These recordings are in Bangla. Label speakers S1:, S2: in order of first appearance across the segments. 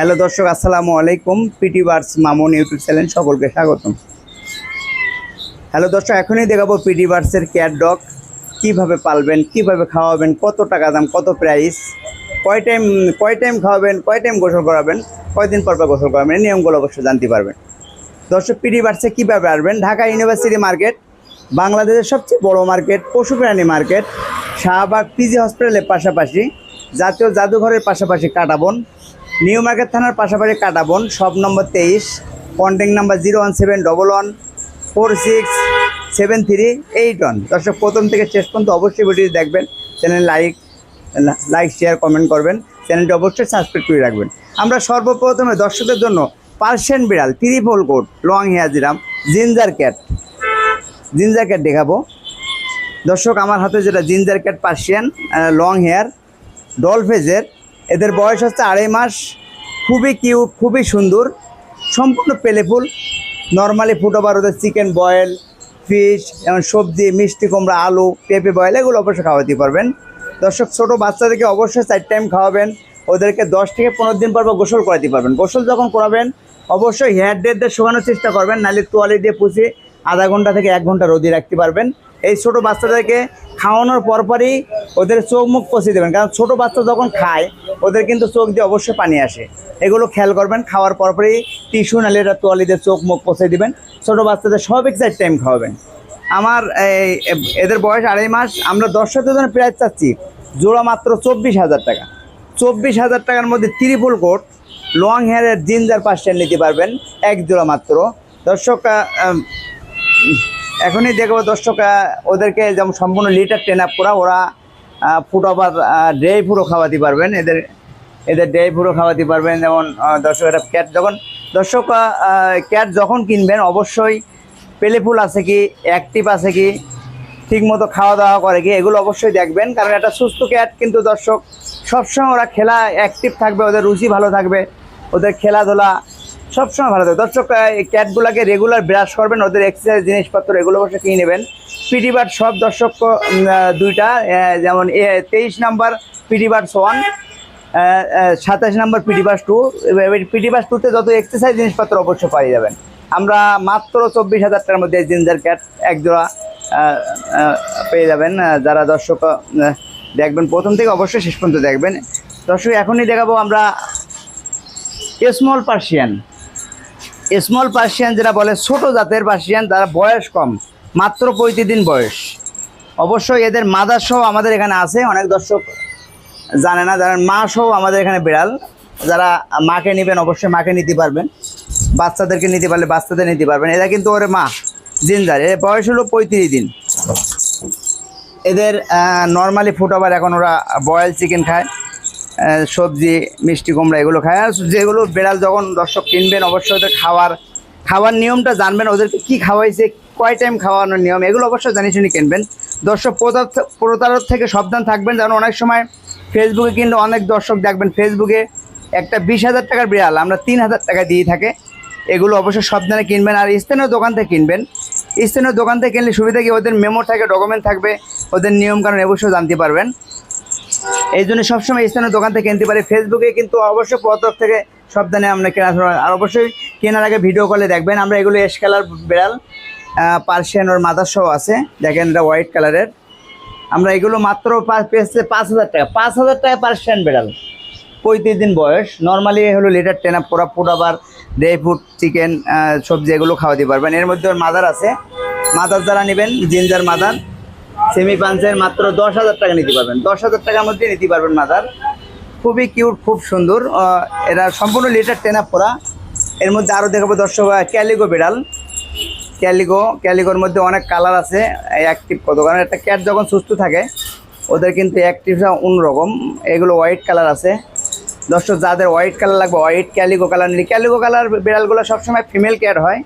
S1: হ্যালো দর্শক, আসসালামু আলাইকুম। PT burst Mamun YouTube channel সকলকে স্বাগতম। হ্যালো দর্শক, এখনই দেখাবো পিটি বার্সের ক্যাট ডগ কীভাবে পালবেন, কীভাবে খাওয়াবেন, কত টাকা দাম, কত প্রাইস কয় টাইম কয় টাইম খাওয়াবেন, কয় টাইম গোসল করাবেন কয়দিন পর পর গোসল করাবেন, এই নিয়মগুলো অবশ্যই জানতে পারবেন। দর্শক পিটি বার্সে কীভাবে আসবেন? ঢাকা ইউনিভার্সিটি মার্কেট বাংলাদেশের সবচেয়ে বড় মার্কেট পশু প্রাণী মার্কেট শাহবাগ পিজি হসপিটালের পাশাপাশি জাতীয় জাদুঘরের পাশাপাশি কাটাবন নিউ মার্কেট থানার পাশাপাশি কাটাবন সব নম্বর তেইশ, contact number zero one seven double one, four six seven three eight one. দর্শক, প্রথম থেকে শেষ পর্যন্ত অবশ্যই ভিডিও দেখবেন, channel like like, share, comment করবেন, চ্যানেলটি অবশ্যই সাবস্ক্রাইব করে রাখবেন। আমরা সর্বপ্রথমে দর্শকদের জন্য পার্সিয়ান বিড়াল, ত্রিপল কোট, লং হেয়ার জিরাম জিঞ্জার ক্যাট। জিঞ্জার ক্যাট দেখাবো। দর্শক, আমার হাতে যেটা ginger cat Persian long hair doll ফেজের এদের বয়স হচ্ছে আড়াই মাস। খুবই কিউট খুবই সুন্দর। সম্পূর্ণ পেলেফুল নর্মালি ফুট ওভার ওদের চিকেন বয়েল ফিশ যেমন সবজি, মিষ্টি, কুমড়া, আলু, পেঁপে বয়েল এগুলো অবশ্যই খাওয়াতে পারবেন। দর্শক, ছোটো বাচ্চাদেরকে অবশ্যই চার টাইম খাওয়াবেন। ওদেরকে দশ থেকে পনেরো দিন পর গোসল করাতে পারবেন। গোসল যখন করাবেন, অবশ্যই হেয়ার ডেট দিয়ে শুকানোর চেষ্টা করবেন। নাহলে তোয়ালি দিয়ে পুষে আধা ঘণ্টা থেকে এক ঘণ্টা রোদে রাখতে পারবেন। এই ছোটো বাচ্চাদেরকে খাওয়ানোর পরপরই ওদের চোখ মুখ কষিয়ে দেবেন। কারণ ছোটো বাচ্চা যখন খায়, ওদের কিন্তু চোখ দিয়ে অবশ্যই পানি আসে। এগুলো খেয়াল করবেন, খাওয়ার পরপরই টিস্যু নাহলে এটা তোয়ালি দিয়ে চোখ মুখ কষে দেবেন। ছোটো বাচ্চাদের সব এক্সাইট টাইম খাওয়াবেন। আমার এদের বয়স আড়াই মাস, আমরা দর্শকদের জন্য প্রায় চাচ্ছি। জোড়া মাত্র চব্বিশ হাজার টাকা। চব্বিশ হাজার টাকার মধ্যে ত্রিপুল কোট লং হেয়ারের জিঞ্জার পার্সেন্ট নিতে পারবেন। এক জোড়া মাত্র। দর্শক এখনই দেখব দর্শক ওদেরকে যেমন সম্পূর্ণ লিটার ট্রেন আপ করা, ওরা ফুট ওভার ড্রাই ফুডও খাওয়াতে পারবেন। এদের এদের ড্রাই ফুডও খাওয়াতে পারবেন। যেমন দর্শক, এটা ক্যাট যখন, দর্শক ক্যাট যখন কিনবেন, অবশ্যই পেলেফুল আছে কি অ্যাক্টিভ আছে কি ঠিক মতো খাওয়া দাওয়া করে কি, এগুলো অবশ্যই দেখবেন। কারণ একটা সুস্থ ক্যাট কিন্তু দর্শক, সবসময় ওরা খেলা অ্যাক্টিভ থাকবে, ওদের রুচি ভালো থাকবে। ওদের খেলাধুলা সবসময় ভালো থাকে। দর্শক ক্যাটগুলোকে রেগুলার ব্রাশ করবেন ওদের এক্সারসাইজ জিনিসপত্র এগুলো অবশ্যই কিনে নেবেন। পিটিবার সব দর্শক দুইটা যেমন তেইশ নাম্বার পিটিবার্স ওয়ান সাতাশ number PT birds two PT birds টুতে যত এক্সারসাইজ জিনিসপত্র অবশ্যই পাই যাবেন। আমরা মাত্র চব্বিশ হাজার টাকার মধ্যে জিঞ্জার ক্যাট এক জোড়া আহ, আহ, পেয়ে যাবেন। যারা দর্শক দেখবেন প্রথম থেকে অবশ্যই শেষ পর্যন্ত দেখবেন। দর্শক এখনই দেখাবো আমরা স্মল পার্সিয়ান স্মল পার্সিয়ান যেটা বলে ছোট জাতের পার্সিয়ান তারা বয়স কম, মাত্র পঁয়ত্রিশ দিন বয়স। অবশ্যই এদের মাদার সহ আমাদের এখানে আছে, অনেক দর্শক জানে না, যারা মা সহ আমাদের এখানে বিড়াল, যারা মাকে নেবেন অবশ্যই মাকে নিতে পারবেন। বাচ্চাদেরকে নিতে পারলে বাচ্চাদের নিতে পারবেন। এরা কিন্তু ওরে মা জিঞ্জার এর বয়স হলো পঁয়ত্রিশ দিন। এদের নর্মালি ফুট ওভার এখন ওরা বয়েল চিকেন খায়। সবজি, মিষ্টি, কুমড়া এগুলো খায়। আর যেগুলো বিড়াল যখন দর্শক কিনবেন, অবশ্যই ওদের খাওয়ার খাওয়ার নিয়মটা জানবেন, ওদেরকে কী খাওয়াইছে, কয় টাইম খাওয়ানোর নিয়ম, এগুলো অবশ্যই জানি শুনি কিনবেন। দর্শক প্রতার- প্রতারক থেকে সাবধান থাকবেন যেমন অনেক সময় ফেসবুকে কিন্তু অনেক দর্শক দেখবেন। ফেসবুকে একটা বিশ হাজার টাকার বিড়াল, আমরা তিন হাজার টাকা দিয়ে থাকে। এগুলো অবশ্যই সাবধানে কিনবেন। আর স্থানীয় দোকান থেকে কিনবেন। স্থানীয় দোকান থেকে কিনলে সুবিধা কি? ওদের মেমো থাকে ডকুমেন্ট থাকবে, ওদের নিয়মকানুন অবশ্যই জানতে পারবেন। এই জন্য সবসময় স্থানীয় দোকান থেকে কিনতে পারি। ফেসবুকে কিন্তু অবশ্যই প্রতরফ থেকে সাবধানে আমরা কেনা আর অবশ্যই কেনার আগে ভিডিও কলে দেখবেন। আমরা এগুলো এস কালার বেড়াল পার্সিয়ান ওর মাদার আছে। দেখেন এটা হোয়াইট কালারের আমরা এগুলো মাত্র পেয়েছে পাঁচ হাজার টাকা। পাঁচ হাজার টাকা পার্সিয়ান বেড়াল। পঁয়ত্রিশ দিন বয়স। নর্মালি হলো লিটার টেন ফুড আবার ড্রাই ফ্রুট চিকেন সবজি এগুলো খাওয়াতে পারবেন। এর মধ্যে ওর মাদার আছে। মাদার যারা নেবেন জিঞ্জার মাদার সেমি পাঞ্চের মাত্র দশ হাজার টাকা নিতে পারবেন। দশ হাজার টাকার মধ্যে নিতে পারবেন মাদার। খুবই কিউট, খুব সুন্দর। এরা সম্পূর্ণ লিটার টেন আপ করা এর মধ্যে আরও দেখাবো দর্শক ক্যালিগো বিড়াল। ক্যালিগো, ক্যালিগোর মধ্যে অনেক কালার আছে অ্যাক্টিভ কত কারণ একটা ক্যাট যখন সুস্থ থাকে, ওদের কিন্তু অ্যাক্টিভটা অন্যরকম। এগুলো হোয়াইট কালার আছে। দর্শক, যাদের হোয়াইট কালার লাগবে হোয়াইট ক্যালিগো কালার নিলে, ক্যালিগো কালার বিড়ালগুলো সবসময় ফিমেল ক্যাট হয়।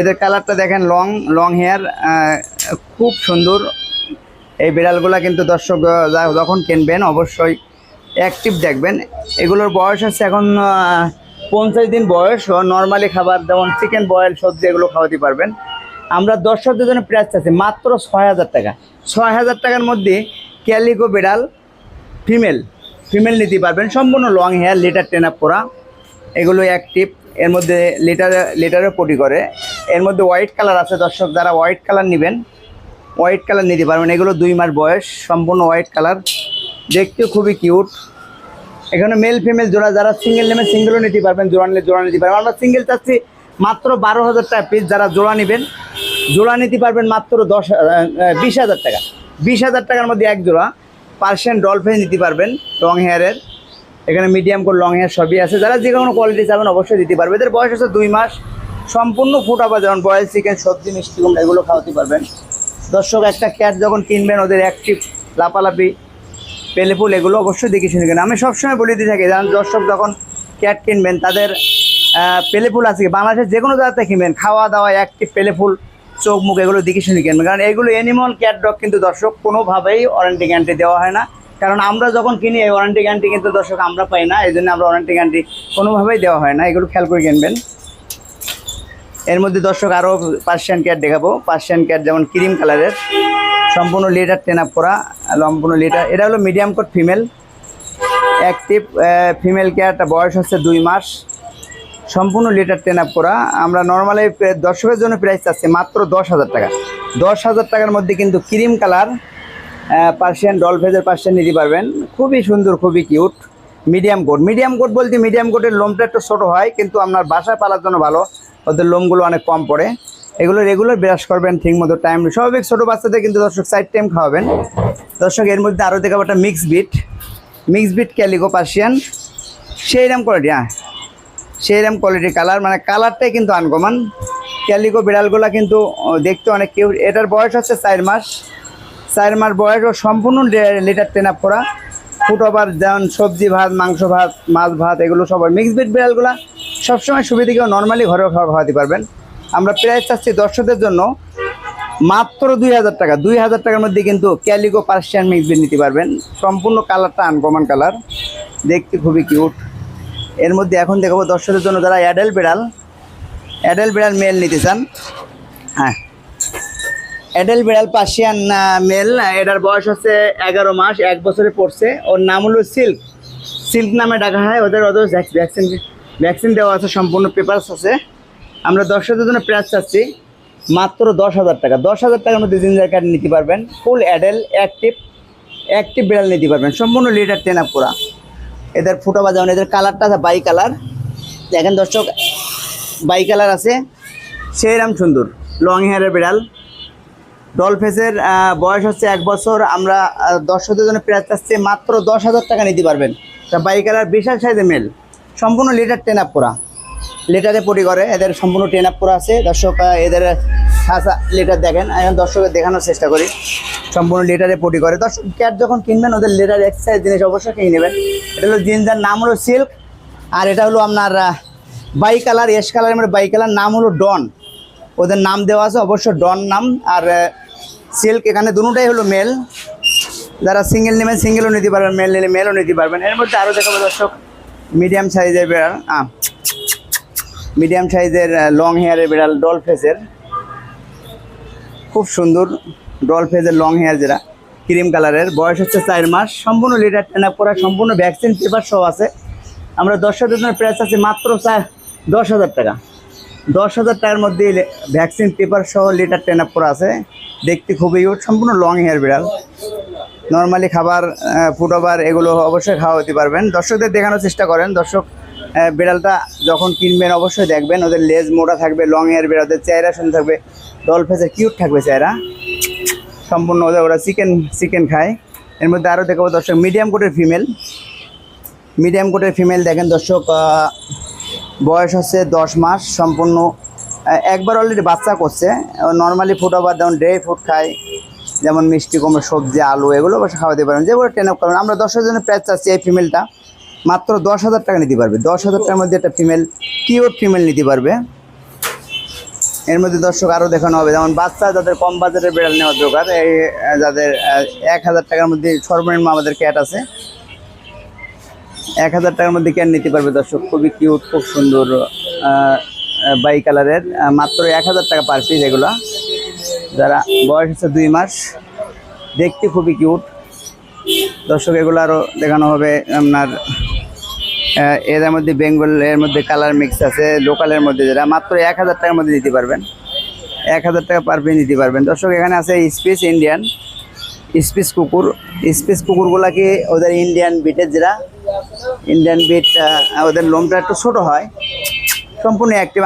S1: এদের কালারটা দেখেন লং লং হেয়ার খুব সুন্দর। এই বিড়ালগুলো কিন্তু দর্শক যখন কিনবেন অবশ্যই অ্যাক্টিভ দেখবেন। এগুলোর বয়স হচ্ছে এখন পঞ্চাশ দিন বয়স। নর্মালি খাবার যেমন চিকেন বয়েল সবজি এগুলো খাওয়াতে পারবেন। আমরা দর্শকদের জন্য প্রাইস আছে মাত্র ছয় হাজার টাকা। ছয় হাজার টাকার মধ্যে ক্যালিকো বিড়াল ফিমেল ফিমেল নিতে পারবেন। সম্পূর্ণ long hair litter ten up করা। এগুলো অ্যাক্টিভ এর মধ্যে লিটারে লিটারে পটি করে। এর মধ্যে হোয়াইট কালার আছে দর্শক, যারা হোয়াইট কালার নেবেন হোয়াইট কালার নিতে পারবেন। এগুলো দুই মাস বয়স, সম্পূর্ণ হোয়াইট কালার দেখতে খুবই কিউট এখানে মেল ফিমেল জোড়া যারা সিঙ্গেল নেবেন সিঙ্গেলও নিতে পারবেন, জোড়া নিলে জোড়া নিতে পারবেন। আমরা সিঙ্গেল চাচ্ছি মাত্র বারো হাজার টাকা পিস যারা জোড়া নেবেন, জোড়া নিতে পারবেন মাত্র দশ বিশ হাজার টাকা। বিশ হাজার টাকার মধ্যে এক জোড়া পার্সেন্ট ডলফিন নিতে পারবেন লং হেয়ারের এখানে মিডিয়াম করে লং হেয়ার সবই আছে। যারা যে কোনো কোয়ালিটি চাবেন অবশ্যই দিতে পারবে এদের বয়স আছে দুই মাস। সম্পূর্ণ ফুটাবা যেমন বয়েল চিকেন সবজি, মিষ্টি কুমড়া, এগুলো খাওয়াতে পারবেন। দর্শক, একটা ক্যাট যখন কিনবেন, ওদের অ্যাক্টিভ লাপালাপি পেলেফুল এগুলো অবশ্যই দেখে শুনে কিনবেন আমি সবসময় বলে দিয়ে থাকি যেমন দর্শক যখন ক্যাট কিনবেন, তাদের পেলেফুল আছে বাংলাদেশের যে কোনো জায়গাতে কিনবেন, খাওয়া দাওয়া অ্যাক্টিভ পেলেফুল চোখ মুখ এগুলো দেখে শুনে কিনবেন। কারণ এগুলো অ্যানিমল ক্যাট ডগ কিন্তু দর্শক কোনোভাবেই ওয়ারেন্টি গ্যারান্টি দেওয়া হয় না। কারণ আমরা যখন কিনি, এই ওয়ারেন্টি গ্যারান্টি কিন্তু দর্শক আমরা পাই না, এই জন্য আমরা ওয়ারেন্টি গ্যারান্টি কোনোভাবেই দেওয়া হয় না। এগুলো খেয়াল করে কিনবেন। এর মধ্যে দর্শক আরও পার্সিয়ান ক্যাট দেখাবো। পার্সিয়ান ক্যাট যেমন ক্রিম কালারের সম্পূর্ণ লিটার টেন আপ করা, সম্পূর্ণ লিটার। এটা হলো medium coat female active female cat বয়স হচ্ছে দুই মাস। সম্পূর্ণ লিটার টেন আপ করা। আমরা নর্মালি দর্শকের জন্য প্রাইস চাচ্ছি মাত্র দশ হাজার টাকা। দশ হাজার টাকার মধ্যে কিন্তু ক্রিম কালার পার্সিয়ান ডলফেজের পার্সিয়ান নিতে পারবেন। খুবই সুন্দর, খুবই cute medium coat medium coat বলতে মিডিয়াম কোটের লোমটা একটু ছোটো হয়, কিন্তু আপনার বাসায় পালার জন্য ভালো। ওদের লোমগুলো অনেক কম পড়ে। এগুলো রেগুলার ব্রাশ করবেন ঠিক মতো টাইম স্বাভাবিক ছোটো বাচ্চাদের কিন্তু দর্শক সাইড টাইম খাওয়াবেন। দর্শক, এর মধ্যে আরও দেখাবো একটা mix breed mix breed calico Persian সেইরকম কোয়ালিটি হ্যাঁ। সেইরকম কোয়ালিটি কালার মানে কালারটাই কিন্তু আনকমন ক্যালিগো বিড়ালগুলো কিন্তু দেখতে অনেক কিউট এটার বয়স হচ্ছে চার মাস। চার মাস বয়স ও সম্পূর্ণ লিটার টেন আপ করা। ফুট ওভার যেমন সবজি ভাত, মাংস ভাত, মাছ ভাত, এগুলো সবার মিক্স বিট বিড়ালগুলো সবসময় সুবিধা কেউ নর্মালি ঘরে খাওয়া খাওয়াতে পারবেন। আমরা প্রাইস চাচ্ছি দর্শকদের জন্য মাত্র দুই হাজার টাকা। দুই হাজার টাকার মধ্যে কিন্তু ক্যালিগো পার্সিয়ান মিক্স বিট নিতে পারবেন। সম্পূর্ণ কালারটা আনকমন কালার দেখতে খুবই কিউট এর মধ্যে এখন দেখাবো দর্শকদের জন্য যারা অ্যাডাল্ট বিড়াল অ্যাডাল্ট বিড়াল মেল নিতে চান। হ্যাঁ। অ্যাডাল্ট বিড়াল পার্সিয়ান মেল, এটার বয়স হচ্ছে এগারো মাস, এক বছরে পড়ছে। ওর নাম হলো সিল্ক। সিল্ক নামে ডাকা হয়, ওদের ওদের ভ্যাকসিন ভ্যাকসিন দেওয়া আছে, সম্পূর্ণ পেপারস আছে। আমরা দর্শকদের জন্য প্রাইস চাচ্ছি, মাত্র দশ হাজার টাকা। দশ হাজার টাকার মধ্যে জিঞ্জার কার্ড নিতে পারবেন ফুল অ্যাডেল অ্যাক্টিভ অ্যাক্টিভ বিড়াল নিতে পারবেন। সম্পূর্ণ লিটার টেন আপ করা। এদের ফুটো বা যেমন এদের কালারটা আছে বাই কালার দেখেন দর্শক বাই কালার আছে। সেইরাম সুন্দর লং হেয়ারের বিড়াল। ডলফেসের বয়স হচ্ছে এক বছর। আমরা দর্শকদের জন্য প্রাইস চাচ্ছি মাত্র দশ হাজার টাকা নিতে পারবেন। তা বাই কালার বিশাল সাইজের মেল। সম্পূর্ণ লিটার টেন আপ করা। লেটারে পরি করে, এদের সম্পূর্ণ টেন আপ করা আছে। দর্শক এদের খাসা লেটার দেখেন। এখন দর্শকের দেখানোর চেষ্টা করি। সম্পূর্ণ লেটারে পটি করে। দর্শক, ক্যাট যখন কিনবেন, ওদের লিটার এক্সারসাইজ জিনিস অবশ্যই কিনে নেবেন। এটা হলো জিন্সের নাম হলো সিল্ক। আর এটা হলো আপনার বাই কালার, এস কালারের মানে বাই কালার, নাম হলো ডন। ওদের নাম দেওয়া আছে অবশ্য ডন নাম, আর সিল্ক এখানে দুটোটাই হলো মেল যারা সিঙ্গেল নেবেন সিঙ্গেলও নিতে পারবেন মেল নিলে মেলও নিতে পারবেন। এর মধ্যে আরও দেখাবো দর্শক মিডিয়াম সাইজের বিড়াল মিডিয়াম সাইজের লং হেয়ারের বিড়াল ডল ফেসের খুব সুন্দর ডল ফেসের লং হেয়ার যেটা ক্রিম কালারের বয়স হচ্ছে চার মাস, সম্পূর্ণ লিটার টেন আপ করা, সম্পূর্ণ ভ্যাকসিন পেপার সহ আছে। আমরা দশ হাজার প্রাইস আছে মাত্র চার, দশ হাজার টাকা। দশ হাজার টাকার মধ্যে ভ্যাকসিন পেপার সহ লিটার টেন আপ করা আছে। দেখতে খুবই সম্পূর্ণ লং হেয়ার বিড়াল। নর্মালি খাবার ফুড ওভার এগুলো অবশ্যই খাওয়া হতে পারবেন। দর্শকদের দেখানোর চেষ্টা করেন। দর্শক বিড়ালটা যখন কিনবেন অবশ্যই দেখবেন। ওদের লেজ মোটা থাকবে লং হেয়ার বিড়াল, ওদের চেহারা সুন্দর থাকবে ডল ফেসের কিউট থাকবে চেহারা। সম্পূর্ণ ওদের, ওরা চিকেন চিকেন খায়। এর মধ্যে আরও দেখাবো দর্শক মিডিয়াম কোটের ফিমেল মিডিয়াম কোটের ফিমেল দেখেন দর্শক বয়স হচ্ছে দশ মাস, সম্পূর্ণ একবার অলরেডি বাচ্চা করছে। নর্মালি ফুড ওভার যেমন ড্রাই ফুড খায় যেমন মিষ্টি, কুমড়ো, সবজি, আলু, এগুলো অবশ্য খাওয়াতে পারেন। যেগুলো টেন আপ করবেন আমরা দশ হাজারের প্রাইস চাচ্ছি এই ফিমেলটা মাত্র দশ হাজার টাকা নিতে পারবে। দশ হাজার টাকার মধ্যে একটা ফিমেল কিউর ফিমেল নিতে পারবে। এর মধ্যে দর্শক আরও দেখানো হবে। যেমন বাচ্চা যাদের কম বাজেটের বেড়াল নেওয়ার দরকার, এই, যাদের এক হাজার টাকার মধ্যে সর্বনিম্ন আমাদের ক্যাট আছে। এক হাজার টাকার মধ্যে ক্যান নিতে পারবে দর্শক। খুবই কিউট খুব সুন্দর বাই কালারের। মাত্র এক হাজার টাকা পার পিস এগুলা। যারা বয়স হচ্ছে দুই মাস, দেখতে খুবই কিউট দর্শক, এগুলো আরও দেখানো হবে আপনার এর মধ্যে বেঙ্গল এর মধ্যে কালার মিক্স আছে লোকালের মধ্যে যেটা। মাত্র এক হাজার টাকার মধ্যে দিতে পারবেন। এক হাজার টাকা পার পিস নিতে পারবেন। দর্শক, এখানে আছে স্পেস ইন্ডিয়ান স্পেস কুকুর স্পেস কুকুরগুলা কি ওদের ইন্ডিয়ান বিটের যেটা ইন্ডিয়ান বিট ওদের লোমটা একটু ছোট হয় সম্পূর্ণ অ্যাক্টিভ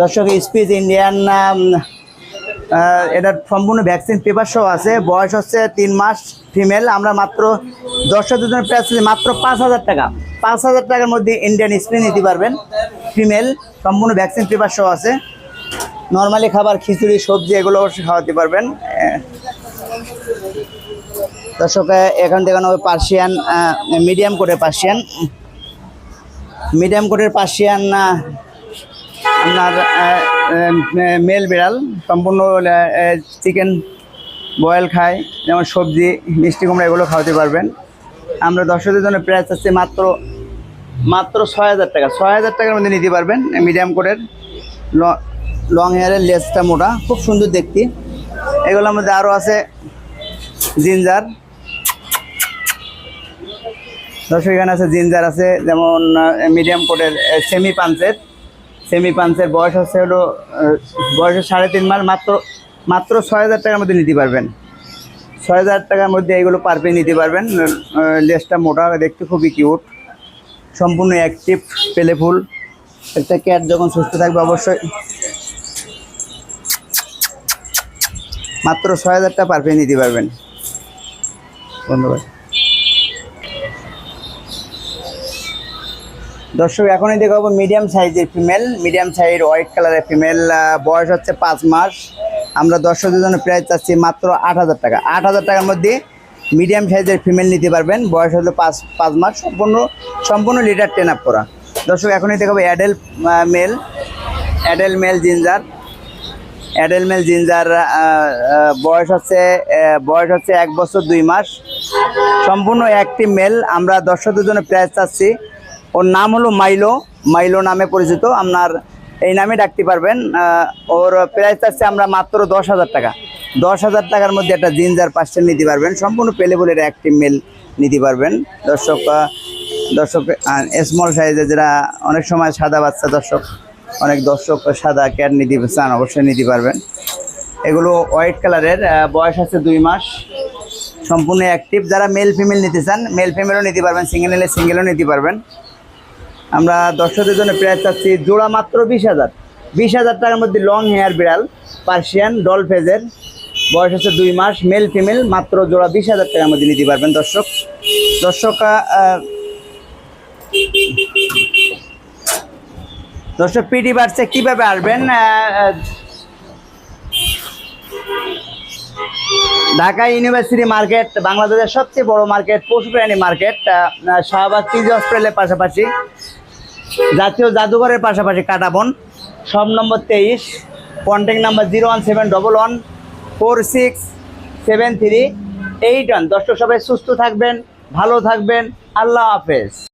S1: দর্শক স্পিচ ইন্ডিয়ান এটার সম্পূর্ণ ভ্যাকসিন পেপার সহ আছে বয়স হচ্ছে তিন মাস ফিমেল আমরা মাত্র দশটা দুজনের প্রাইস মাত্র পাঁচ হাজার টাকা পাঁচ হাজার টাকার মধ্যে ইন্ডিয়ান স্প্রে নিতে পারবেন ফিমেল, সম্পূর্ণ ভ্যাকসিন পেপার সহ আছে। নর্মালি খাবার, খিচুড়ি, সবজি, এগুলো অবশ্যই খাওয়াতে পারবেন। দর্শক এখন দেখানো হবে পার্সিয়ান মিডিয়াম কোটের পার্সিয়ান মিডিয়াম কোটের পার্সিয়ান আপনার মেল বিড়াল। সম্পূর্ণ চিকেন বয়েল খায়, যেমন সবজি, মিষ্টি কুমড়া, এগুলো খাওয়াতে পারবেন। আমরা দর্শকদের জন্য প্রায় আছে মাত্র মাত্র ছয় হাজার টাকা। ছয় হাজার টাকার মধ্যে নিতে পারবেন মিডিয়াম কোটের লং হেয়ারের লেসটা মোটা, খুব সুন্দর দেখতে। এগুলোর মধ্যে আরও আছে জিঞ্জার। দর্শক, এখানে আছে জিঞ্জার আছে, যেমন মিডিয়াম কোটের সেমি পাঞ্চের সেমি পাঞ্চের বয়স হচ্ছে হলো বয়স সাড়ে তিন মাস, মাত্র মাত্র ছয় হাজার টাকার মধ্যে নিতে পারবেন। ছয় হাজার টাকার মধ্যে এগুলো পার পেয়ে নিতে পারবেন লেসটা মোটা, দেখতে খুবই কিউট সম্পূর্ণ অ্যাক্টিভ পেলেফুল একটা ক্যাট যখন সুস্থ থাকবে অবশ্যই। মাত্র ছয় হাজার টাকা পার পেয়ে নিতে পারবেন। ধন্যবাদ। দর্শক, এখনই দেখাবো মিডিয়াম সাইজের ফিমেল মিডিয়াম সাইজের হোয়াইট কালারের ফিমেল বয়স হচ্ছে পাঁচ মাস। আমরা দর্শকদের জন্য প্রাইস চাচ্ছি মাত্র আট হাজার টাকা। আট হাজার টাকার মধ্যে মিডিয়াম সাইজের ফিমেল নিতে পারবেন। বয়স হলো পাঁচ পাঁচ মাস। সম্পূর্ণ সম্পূর্ণ লিটার টেন আপ করা। দর্শক, এখনই দেখাবো adult male adult male ginger adult male ginger বয়স হচ্ছে বয়স হচ্ছে এক বছর দুই মাস। সম্পূর্ণ একটি মেল আমরা দর্শকদের জন্য প্রাইস চাচ্ছি। ওর নাম হলো মাইলো। মাইলো নামে পরিচিত। আপনার এই নামে ডাকতে পারবেন। ওর প্রাইস চাচ্ছি আমরা মাত্র দশ হাজার টাকা। দশ হাজার টাকার মধ্যে একটা জিঞ্জার পার্সেন্ট নিতে পারবেন। সম্পূর্ণ পেলে বলে একটি মেল নিতে পারবেন। দর্শক দর্শক স্মল সাইজে যারা অনেক সময় সাদা বাচ্চা দর্শক, অনেক দর্শক সাদা ক্যাট নিতে চান, অবশ্যই নিতে পারবেন। এগুলো হোয়াইট কালারের বয়স আছে দুই মাস। সম্পূর্ণ অ্যাক্টিভ যারা মেল ফিমেল নিতে চান মেল ফিমেলও নিতে পারবেন সিঙ্গেল নিলে সিঙ্গেলও নিতে পারবেন। আমরা দর্শকদের জন্য প্রায় চাচ্ছি জোড়া মাত্র বিশ হাজার। বিশ হাজার টাকার মধ্যে লং হেয়ার বিড়াল পার্সিয়ান ডল ফেজের বয়স হচ্ছে দুই মাস মেল ফিমেল মাত্র জোড়া বিশ হাজার টাকার মধ্যে নিতে পারবেন দর্শক। দর্শক দর্শক পিডি বাড়ছে কীভাবে আসবেন? ঢাকা ইউনিভার্সিটি মার্কেট, বাংলাদেশের সবচেয়ে বড় মার্কেট, পশু প্রাণী মার্কেট শাহবাগ পিজি হসপিটালের পাশাপাশি। জাতীয় জাদুঘরের পাশাপাশি কাটাবন সব নম্বর তেইশ contact number zero one seven double one four six seven three eight one দর্শক সবাই সুস্থ থাকবেন ভালো থাকবেন। আল্লাহ হাফেজ।